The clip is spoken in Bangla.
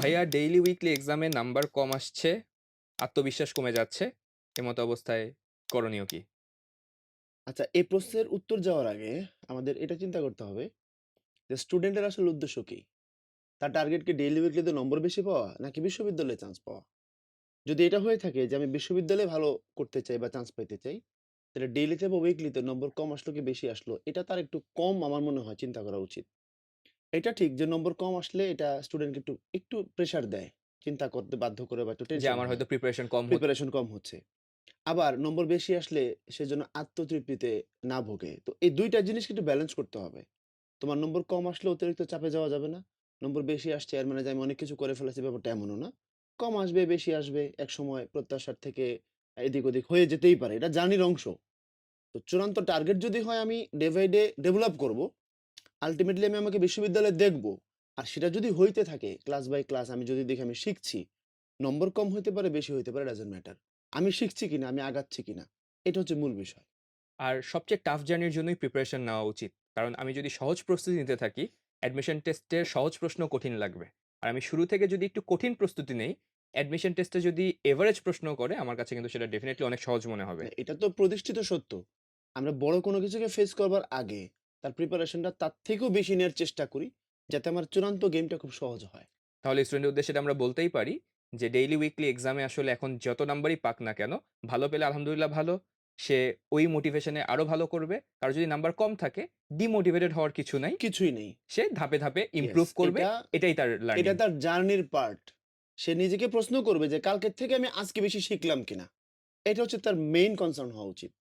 ভাইয়া ডেইলি উইকলি এক্সামে নাম্বার কম আসছে, আত্মবিশ্বাস কমে যাচ্ছে। এমতো অবস্থায় করণীয় কি? আচ্ছা এই প্রশ্নের উত্তর যাওয়ার আগে আমাদের এটা চিন্তা করতে হবে যে স্টুডেন্টের আসলে উদ্দেশ্য কি? তার টার্গেট কি ডেইলি উইকলিতে নম্বর বেশি পাওয়া নাকি বিশ্ববিদ্যালয়ে চান্স পাওয়া? যদি এটা হয়ে থাকে যে আমি বিশ্ববিদ্যালয়ে ভালো করতে চাই বা চান্স পাইতে চাই, তাহলে ডেইলিতে বা উইকলিতে নম্বর কম আসলো কি বেশি আসলো এটা তার একটু কম আমার মনে হয় চিন্তা করা উচিত। এটা ঠিক যে নম্বর কম আসলে এটা স্টুডেন্টকে একটু, একটু প্রেশার দেয়। চিন্তা করতে বাধ্য করে বা একটু যে আমার হয়। হয়তো প্রিপারেশন কম হচ্ছে। প্রিপারেশন কম হচ্ছে। আবার নম্বর বেশি আসলে সে যেন আত্মতৃপ্তিতে না ভোগে। তো এই ২ টা জিনিস কিন্তু ব্যালেন্স করতে হবে। তোমার নম্বর কম আসলে অতিরিক্ত চাপে যাওয়া যাবে না। নম্বর বেশি আসছে এর মানে যে আমি অনেক কিছু করে ফেলেছি ব্যাপারটা এমনও না। কম আসবে, বেশি আসবে, একসময় প্রত্যাশার থেকে এদিক ওদিক হয়ে যেতেই পারে। এটা জার্নির অংশ। তো চূড়ান্ত টার্গেট যদি হয় আমি ডে বাই ডে ডেভেলপ করব, আল্টিমেটলি আমি আমাকে বিশ্ববিদ্যালয়ে দেখব। আর সেটা যদি হইতে থাকে ক্লাস বাই ক্লাস আমি যদি দেখি আমি শিখছি, নম্বর কম হইতে পারে, বেশি হইতে পারে ডাজন্ট ম্যাটার। আমি শিখছি কিনা, আমি আগাচ্ছি কিনা। এটা হচ্ছে মূল বিষয়। আর সবচেয়ে টাফ জার্নির জন্যই প্রিপারেশন নেওয়া উচিত। কারণ আমি যদি সহজ প্রস্তুতি নিতে থাকি, অ্যাডমিশন টেস্টের সহজ প্রশ্ন কঠিন লাগবে। আর আমি শুরু থেকে যদি একটু কঠিন প্রস্তুতি নেই, অ্যাডমিশন টেস্টে যদি এভারেজ প্রশ্ন করে আমার কাছে কিন্তু সেটা ডেফিনিটলি অনেক সহজ মনে হবে। এটা তো প্রতিষ্ঠিত সত্য। আমরা বড় কোনো কিছুকে ফেস করবার আগে তার প্রিপারেশনটা তার থেকেও বেশি নেওয়ার চেষ্টা করি, যাতে আমার চূড়ান্ত গেমটা খুব সহজ হয়। তাহলে স্টুডেন্টের উদ্দেশ্যে আমরা বলতেই পারি যে ডেইলি উইকলি এক্সামে আসলে এখন যত নাম্বারই পাক না কেন, ভালো পেলে আলহামদুলিল্লাহ ভালো। সে ওই মোটিভেশনে আরও ভালো করবে। কারও যদি নাম্বার কম থাকে, ডিমোটিভেটেড হওয়ার কিছু নাই। কিছুই নেই। সে ধাপে, ধাপে ইমপ্রুভ করবে। এটাই তার এটা তার জার্নির পার্ট। সে নিজেকে প্রশ্ন করবে যে কালকের থেকে আমি আজকে বেশি শিখলাম কিনা? এটা হচ্ছে তার মেইন কনসার্ন হওয়া উচিত।